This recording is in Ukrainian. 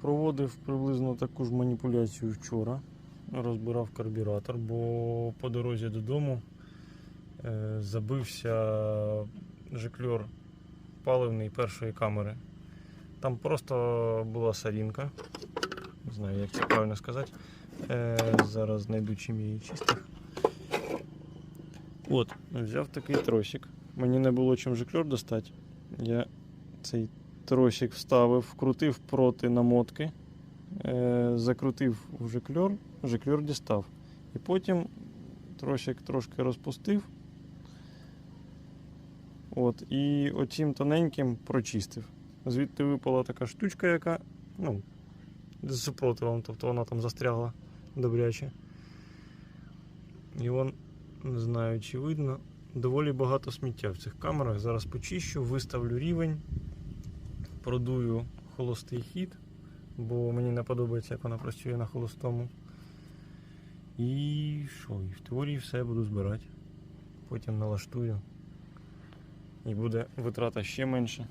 Проводив приблизно таку ж маніпуляцію вчора. Розбирав карбюратор, бо по дорозі додому е, забився жикльор паливний першої камери. Там просто була сарінка. Не знаю, як це правильно сказати. Е, зараз знайду чим її чистив. От, взяв такий тросик. Мені не було чим жикльор достати. Я цей тросик вставив, вкрутив проти намотки, е, закрутив в жикльор, жикльор дістав. І потім тросик трошки розпустив. От, і оцім тоненьким прочистив. Звідти випала така штучка, яка ну, з супротивом, тобто вона там застрягла добряче. І вон, не знаю, чи видно, доволі багато сміття в цих камерах. Зараз почищу, виставлю рівень, продую холостий хід, бо мені не подобається, як вона працює на холостому. І що? І в теорії все буду збирати. Потім налаштую. І буде витрата ще менше.